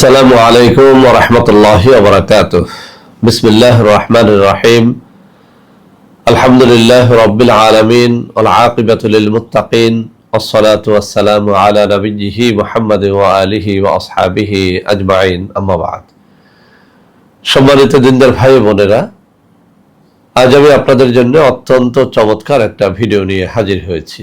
আসসালামু আলাইকুম রহমতুল্লাহ বরকাত বিসমিল্লাহ রহমান রহিম আলহামদুলিল্লাহ রবিল আলমিন আকিবাতুল মুতাকিন والصلاة والسلام على نبيه محمد وآله وأصحابه أجمعين أما بعد সম্মানিত দিনদার ভাই বোনেরা আজ আমি আপনাদের জন্য অত্যন্ত চমৎকার একটা ভিডিও নিয়ে হাজির হয়েছি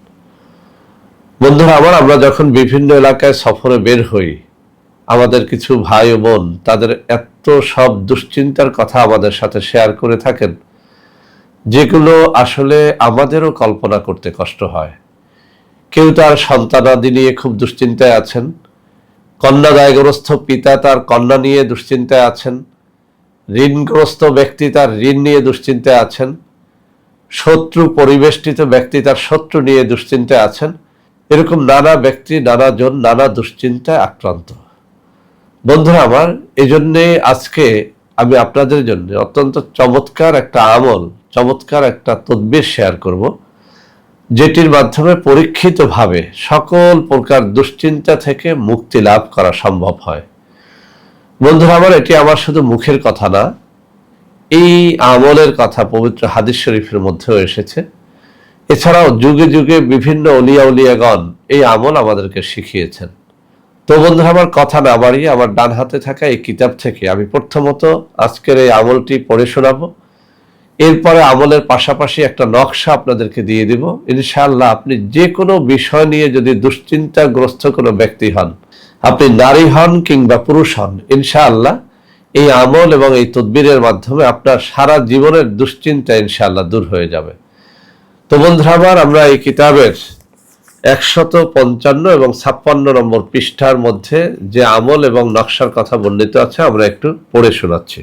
বন্ধুরা, আবার আমরা যখন বিভিন্ন এলাকায় সফরে বের হই, আমাদের কিছু ভাই ও বোন তাদের এত সব দুশ্চিন্তার কথা আমাদের সাথে শেয়ার করে থাকেন, যেগুলো আসলে আমাদেরও কল্পনা করতে কষ্ট হয়। কেউ তার সন্তানাদি নিয়ে খুব দুশ্চিন্তায় আছেন, কন্যা দায়গ্রস্ত পিতা তার কন্যা নিয়ে দুশ্চিন্তায় আছেন, ঋণগ্রস্ত ব্যক্তি তার ঋণ নিয়ে দুশ্চিন্তায় আছেন, শত্রু পরিবেষ্টিত ব্যক্তি তার শত্রু নিয়ে দুশ্চিন্তায় আছেন এরকম নানা ব্যক্তি, নানা জন, নানা দুশ্চিন্তায় আক্রান্ত। বন্ধুরা আমার এই জন্যে আজকে আমি আপনাদের জন্য অত্যন্ত চমৎকার একটা আমল, চমৎকার একটা তদবির শেয়ার করব, যেটির মাধ্যমে পরীক্ষিতভাবে সকল প্রকার দুশ্চিন্তা থেকে মুক্তি লাভ করা সম্ভব হয়। বন্ধুরা আমার, এটি আমার শুধু মুখের কথা না, এই আমলের কথা পবিত্র হাদিস শরীফের মধ্যেও এসেছে। এছাড়াও যুগে যুগে বিভিন্ন অলিয়া উলিয়াগণ এই আমল আমাদেরকে শিখিয়েছেন। তো বন্ধুরা, আমার কথা না বাড়িয়ে আমার ডান হাতে থাকা এই কিতাব থেকে আমি প্রথমত আজকের এই আমলটি পড়ে শোনাবো। এরপরে আমলের পাশাপাশি একটা নকশা আপনাদেরকে দিয়ে দিব। ইনশাআল্লাহ আপনি যে কোনো বিষয় নিয়ে যদি দুশ্চিন্তাগ্রস্ত কোনো ব্যক্তি হন, আপনি নারী হন কিংবা পুরুষ হন, ইনশাআল্লাহ এই আমল এবং এই তদবিরের মাধ্যমে আপনার সারা জীবনের দুশ্চিন্তা ইনশাআল্লাহ দূর হয়ে যাবে। তো বন্ধুরা আমার আমরা এই কিতাবের একশত পঞ্চান্ন এবং ছাপ্পান্ন নম্বর পৃষ্ঠার মধ্যে যে আমল এবং নকশার কথা বর্ণিত আছে, আমরা একটু পড়ে শোনাচ্ছি।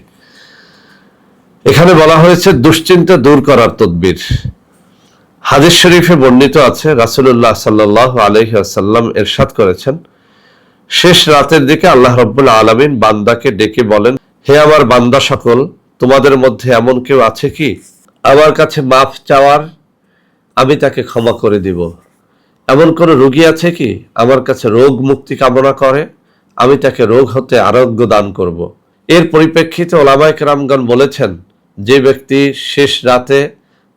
এখানে বলা হয়েছে, দুশ্চিন্তা দূর করার তদ্বির। হাদিস শরীফে বর্ণিত আছে রাসুল্লাহ সাল্লাহ আলহি আসাল্লাম এরশাদ করেছেন, শেষ রাতের দিকে আল্লাহ রব্বুল আলমিন বান্দাকে ডেকে বলেন, হে আমার বান্দা সকল, তোমাদের মধ্যে এমন কেউ আছে কি? আমার কাছে মাফ চাওয়ার আমি তাকে ক্ষমা করে দিব। এমন কোনো রোগী আছে কি? আমার কাছে রোগ মুক্তি কামনা করে, আমি তাকে রোগ হতে আরোগ্য দান করব। এর পরিপ্রেক্ষিতে ওলামায়ক রামগণ বলেছেন, যে ব্যক্তি শেষ রাতে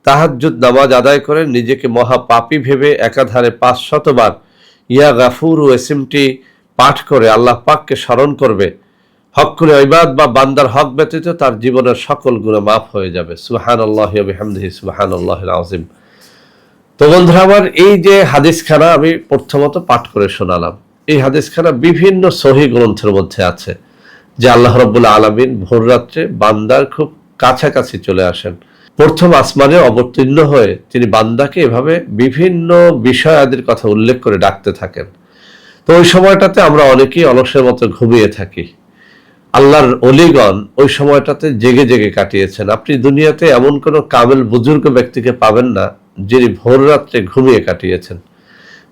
তাহাজ্জুদ নামাজ আদায় করে নিজেকে মহা পাপি ভেবে একাধারে পাঁচ শতবার ইয়া গাফুর ও এসিমটি পাঠ করে আল্লাহ পাককে স্মরণ করবে। হক করে ঐবাদ বা বান্দার হক ব্যতীত তার জীবনের সকল গুণে মাফ হয়ে যাবে। সুহান আল্লাহ সুহান আল্লাহ আজিম তো বন্ধুরা, আমার এই যে হাদিসখানা আমি প্রথমত পাঠ করে শোনালাম। এই হাদিসখানা বিভিন্ন সহি গ্রন্থের মধ্যে আছে, যে আল্লাহ রব্বুল্লা আলমিন ভোর রাত্রে বান্দার খুব কাছাকাছি চলে আসেন। প্রথম আসমানে অবতীর্ণ হয়ে তিনি বান্দাকে এভাবে বিভিন্ন বিষয় আদির কথা উল্লেখ করে ডাকতে থাকেন। তো ওই সময়টাতে আমরা অনেকেই অলসের মতো ঘুমিয়ে থাকি। আল্লাহর অলিগণ ওই সময়টাতে জেগে জেগে কাটিয়েছেন। আপনি দুনিয়াতে এমন কোনো কামেল বুজুর্গ ব্যক্তিকে পাবেন না যিনি ভোর রাত্রে ঘুমিয়ে কাটিয়েছেন।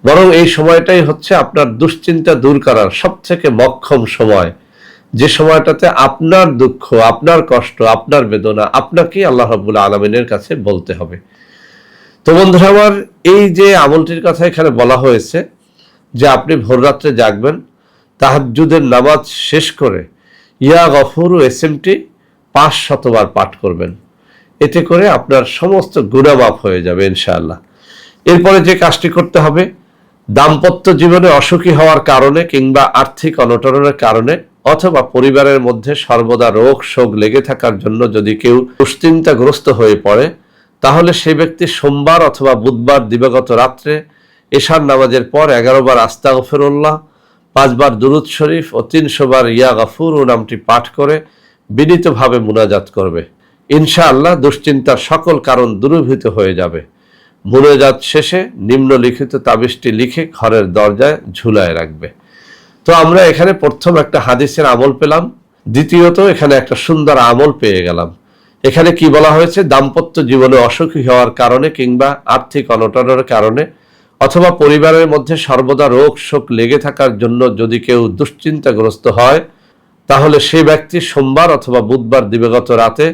বরং এই সময়টাই হচ্ছে আপনার দুশ্চিন্তা দূর করার সব থেকে মক্ষম সময়। যে সময়টাতে আপনার দুঃখ, আপনার কষ্ট, আপনার বেদনা আপনাকেই আল্লাহ রবুল্লা আলমিনের কাছে বলতে হবে। তো বন্ধুরা, আমার এই যে আমলটির কথা এখানে বলা হয়েছে যে আপনি ভোর রাত্রে জাগবেন তাহাজুদের নামাজ শেষ করে ইয়া গফুর এসএমটি পাঁচ শতবার পাঠ করবেন। এতে করে আপনার সমস্ত গুণামাপ হয়ে যাবে, ইনশাআল্লাহ। এরপরে যে কাজটি করতে হবে, দাম্পত্য জীবনে অসুখী হওয়ার কারণে কিংবা আর্থিক অনটনের কারণে অথবা পরিবারের মধ্যে সর্বদা রোগ শোক লেগে থাকার জন্য যদি কেউ দুশ্চিন্তাগ্রস্ত হয়ে পড়ে, তাহলে সে ব্যক্তি সোমবার অথবা বুধবার দিবাগত রাত্রে এশার নামাজের পর এগারো বার আস্তা গফেরুল্লাহ পাঁচবার দুরুদ শরীফ ও তিনশো বার ইয়া গফুর ও নামটি পাঠ করে বিনীতভাবে মুনাজাত করবে। ইনশাআল্লাহ দুশ্চিন্তার সকল কারণ দূরীভূত হয়ে যাবে। মুনাজাত শেষে নিম্নলিখিত তাবিজটি লিখে ঘরের দরজায় ঝুলায় রাখবে। তো আমরা এখানে প্রথম একটা হাদিসের আমল পেলাম। দ্বিতীয়ত এখানে একটা সুন্দর আমল পেয়ে গেলাম। এখানে কি বলা হয়েছে? দাম্পত্য জীবনে অসুখী হওয়ার কারণে কিংবা আর্থিক অনটনের কারণে অথবা পরিবারের মধ্যে সর্বদা রোগ শোক লেগে থাকার জন্য যদি কেউ দুশ্চিন্তাগ্রস্ত হয়, তাহলে সে ব্যক্তি সোমবার অথবা বুধবার দিবাগত রাতে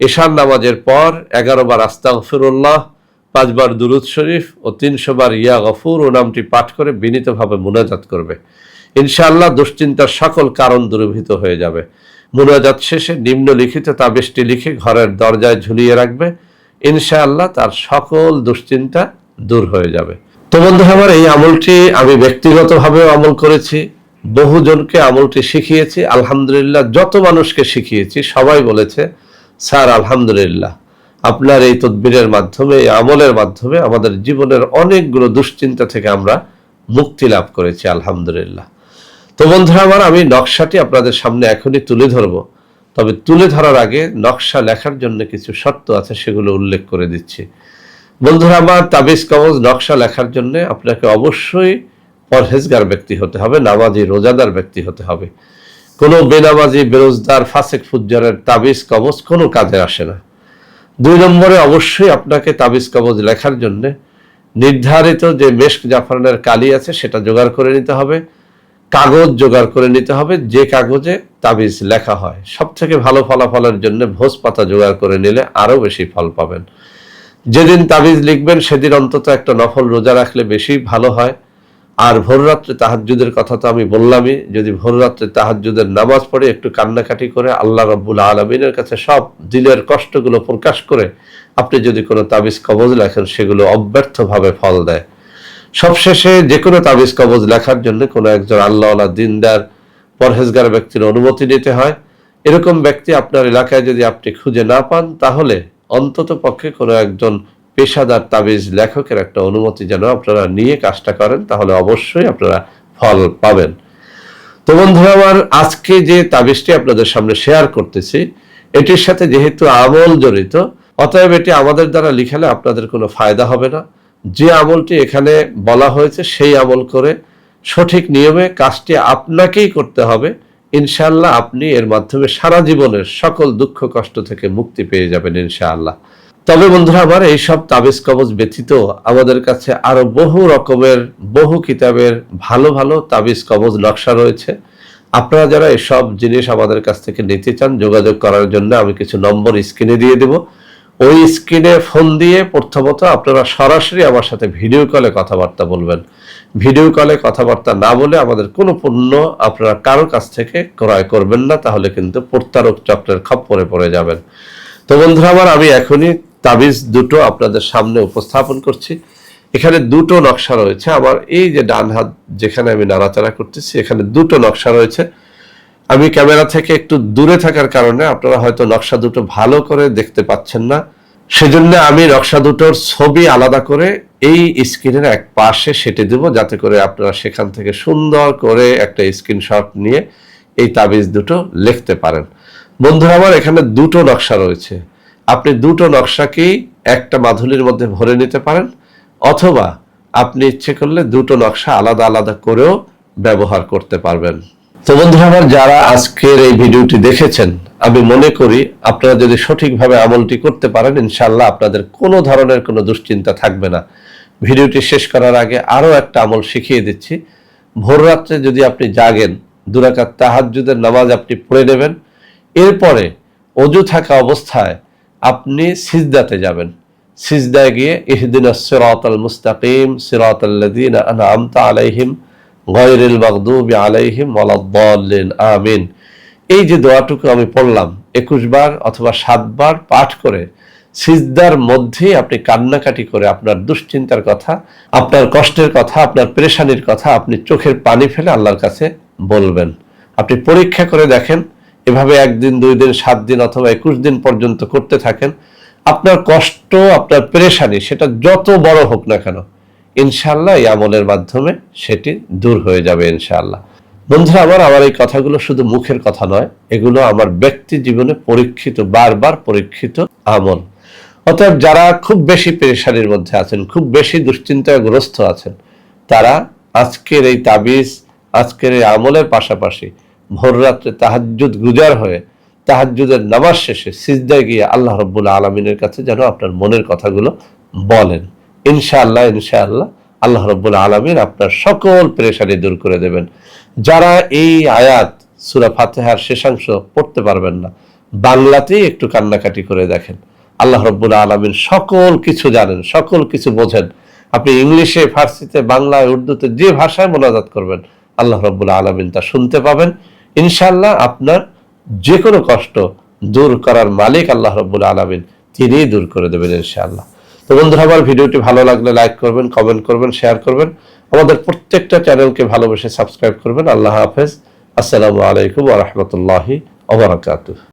এশার নামাজের পর এগারো বার আস্তাগফিরুল্লাহ পাঁচবার দুরুদ শরীফ ও তিনশো বার ইয়া গফুর ও নামটি পাঠ করে বিনীতভাবে মুনাজাত করবে। ইনশাআল্লাহ দুশ্চিন্তার সকল কারণ দূরীভূত হয়ে যাবে। মুনাজাত শেষে নিম্নলিখিত তাবিজটি লিখে ঘরের দরজায় ঝুলিয়ে রাখবে। ইনশাআল্লাহ তার সকল দুশ্চিন্তা দূর হয়ে যাবে। তো বন্ধু, আমার এই আমলটি আমি ব্যক্তিগতভাবেও আমল করেছি, বহুজনকে আমলটি শিখিয়েছি, আলহামদুলিল্লাহ যত মানুষকে শিখিয়েছি, সবাই বলেছে স্যার, আলহামদুলিল্লাহ। আপনার এই তদবিরের মাধ্যমে, এই আমলের মাধ্যমে আমাদের জীবনের অনেকগুলো দুশ্চিন্তা থেকে আমরা মুক্তি লাভ করেছি, আলহামদুলিল্লাহ। তো বন্ধুরা আমার, আমি নকশাটি আপনাদের সামনে এখনই তুলে ধরবো। তবে তুলে ধরার আগে নকশা লেখার জন্য কিছু শর্ত আছে, সেগুলো উল্লেখ করে দিচ্ছি। বন্ধুরা আমার, তাবিজ কবজ নকশা লেখার জন্য আপনাকে অবশ্যই পরহেজগার ব্যক্তি হতে হবে, নামাজি রোজাদার ব্যক্তি হতে হবে। কোনো বেনামাজি বেরোজদার ফাসেক ফুজ্জারের তাবিজ কবজ কোনো কাজে আসে না। দুই নম্বরে অবশ্যই আপনাকে তাবিজ কবজ লেখার জন্য নির্ধারিত যে মেশক জাফরানের কালি আছে সেটা জোগাড় করে নিতে হবে, কাগজ জোগাড় করে নিতে হবে, যে কাগজে তাবিজ লেখা হয়। সব থেকে ভালো ফলাফলের জন্য ভোজ পাতা জোগাড় করে নিলে আরও বেশি ফল পাবেন। যেদিন তাবিজ লিখবেন, সেদিন অন্তত একটা নফল রোজা রাখলে বেশি ভালো হয়। আর ভোররাত্রে তাহাজুদের কথা তো আমি বললামই, যদি ভোররাত্রে তাহাজুদের নামাজ পড়ে, একটু কান্নাকাটি করে আল্লাহ রব্বুল আলমিনের কাছে সব দিলের কষ্টগুলো প্রকাশ করে, আপনি যদি কোনো তাবিজ কবজ লেখেন, সেগুলো অব্যর্থভাবে ফল দেয়। সবশেষে যে কোনো তাবিজ কবজ লেখার জন্য কোনো একজন আল্লাহ দিনদার, পরহেজগার ব্যক্তির অনুমতি নিতে হয়। এরকম ব্যক্তি আপনার এলাকায় যদি আপনি খুঁজে না পান, তাহলে অন্তত পক্ষে কোনো একজন পেশাদার তাবিজ লেখকের একটা অনুমতি যেন আপনারা নিয়ে কাজটা করেন, তাহলে অবশ্যই আপনারা ফল পাবেন। তো বন্ধুরা, আমার আজকে যে তাবিজটি আপনাদের সামনে শেয়ার করতেছি, এটির সাথে যেহেতু আমল জড়িত, অতএব এটি আমাদের দ্বারা লিখালে আপনাদের কোনো ফায়দা হবে না। যে আমলটি এখানে বলা হয়েছে, সেই আমল করে সঠিক নিয়মে কাজটি আপনাকেই করতে হবে। ইনশাআল্লাহ আপনি এর মাধ্যমে সারা জীবনের সকল দুঃখ কষ্ট থেকে মুক্তি পেয়ে যাবেন ইনশাআল্লাহ। তবে বন্ধুরা আমার এইসব তাবিজ কবজ ব্যতীত আমাদের কাছে আরও বহু রকমের, বহু কিতাবের ভালো ভালো তাবিজ কবজ নকশা রয়েছে। আপনারা যারা এসব জিনিস আমাদের কাছ থেকে নিতে চান যোগাযোগ করার জন্য, আমি কিছু নম্বর স্ক্রিনে দিয়ে দেব। ওই স্ক্রিনে ফোন দিয়ে প্রথমত আপনারা সরাসরি আমার সাথে ভিডিও কলে কথাবার্তা বলবেন। ভিডিও কলে কথাবার্তা না বলে আমাদের কোনো পণ্য আপনারা কারও কাছ থেকে ক্রয় করবেন না, তাহলে কিন্তু প্রত্যারক চক্রের খপ্পরে পড়ে যাবেন। তো বন্ধুরা আমার আমি এখনই তাবিজ দুটো আপনাদের সামনে উপস্থাপন করছি। এখানে দুটো নকশা রয়েছে। আমার এই যে ডান হাত যেখানে আমি নাড়াচাড়া করতেছি, এখানে দুটো নকশা রয়েছে। আমি ক্যামেরা থেকে একটু দূরে থাকার কারণে আপনারা হয়তো নকশা দুটো ভালো করে দেখতে পাচ্ছেন না। সেজন্য আমি নকশা দুটোর ছবি আলাদা করে এই স্ক্রিনের এক পাশে সেটে দেব, যাতে করে আপনারা সেখান থেকে সুন্দর করে একটা স্ক্রিনশট নিয়ে এই তাবিজ দুটো লিখতে পারেন। বন্ধুরা আমার এখানে দুটো নকশা রয়েছে। আপনি দুটো নকশাকেই একটা মাধুলির মধ্যে ভরে নিতে পারেন, অথবা আপনি ইচ্ছে করলে দুটো নকশা আলাদা আলাদা করেও ব্যবহার করতে পারবেন। তো বন্ধুরা আমার, যারা আজকের এই ভিডিওটি দেখেছেন, আমি মনে করি আপনারা যদি সঠিকভাবে আমলটি করতে পারেন ইনশাল্লাহ আপনাদের কোনো ধরনের কোনো দুশ্চিন্তা থাকবে না। ভিডিওটি শেষ করার আগে আরও একটা আমল শিখিয়ে দিচ্ছি। ভোর রাত্রে যদি আপনি জাগেন, দুরাকাত তাহাজুদের নামাজ আপনি পড়ে নেবেন, এরপরে অজু থাকা অবস্থায় আপনি সিজদাতে যাবেন। সিজদায় গিয়ে ইহদিন সিরাতাল মুস্তাকিম, সিরাতাল্লাযীনা আনআমতা আলাইহিম গয়রিল মাগদুবি আলাইহিম ওয়ালাদ-দাল্লিন আমিন। এই যে দোয়াটুকু আমি পড়লাম, একুশ বার অথবা সাতবার পাঠ করে সিজদার মধ্যেই আপনি কান্নাকাটি করে আপনার দুশ্চিন্তার কথা, আপনার কষ্টের কথা, আপনার পেরেশানির কথা আপনি চোখের পানি ফেলে আল্লাহর কাছে বলবেন। আপনি পরীক্ষা করে দেখেন এভাবে একদিন, দুই দিন, সাত দিন অথবা একুশ দিন পর্যন্ত করতে থাকেন, আপনার কষ্ট, আপনার পেরেশানি, সেটা যত বড় হোক না কেন ইনশাল্লাহ এই আমলের মাধ্যমে সেটি দূর হয়ে যাবে ইনশাল্লাহ বন্ধুরা, আমার আমার এই কথাগুলো শুধু মুখের কথা নয়, এগুলো আমার ব্যক্তি জীবনে পরীক্ষিত, বারবার পরীক্ষিত আমল। অতএব যারা খুব বেশি পেরেশানির মধ্যে আছেন, খুব বেশি দুশ্চিন্তাগ্রস্ত আছেন, তারা আজকের এই তাবিজ, আজকের এই আমলের পাশাপাশি ভোর রাত্রে তাহাজ্জুদ গুজার হয়ে তাহাজ্জুদের নামাজ শেষে সিজদায় গিয়ে আল্লাহ রব্বুল আলমিনের কাছে যেন আপনার মনের কথাগুলো বলেন। ইনশাআল্লাহ ইনশাআল্লাহ আল্লাহ রব্বুল আলমিন আপনার সকল পেরেশানি দূর করে দেবেন। যারা এই আয়াত, সুরা ফাতেহার শেষাংশ পড়তে পারবেন না, বাংলাতেই একটু কান্নাকাটি করে দেখেন। আল্লাহ রব্বুল আলমিন সকল কিছু জানেন, সকল কিছু বোঝেন। আপনি ইংলিশে, ফার্সিতে, বাংলায়, উর্দুতে যে ভাষায় মোনাজাত করবেন, আল্লাহ রব্বুল আলমিন তা শুনতে পাবেন। ইনশাল্লাহ আপনার যে কোনো কষ্ট দূর করার মালিক আল্লাহ রব্বুল আলমিন তিনি দূর করে দেবেন ইনশাআল্লাহ। তো বন্ধুরা, আমার ভিডিওটি ভালো লাগলে লাইক করবেন কমেন্ট করবেন শেয়ার করবেন। আমাদের প্রত্যেকটা চ্যানেলকে ভালোবেসে সাবস্ক্রাইব করবেন। আল্লাহ হাফেজ। আসসালামু আলাইকুম ওয়া বারাকাতুহু।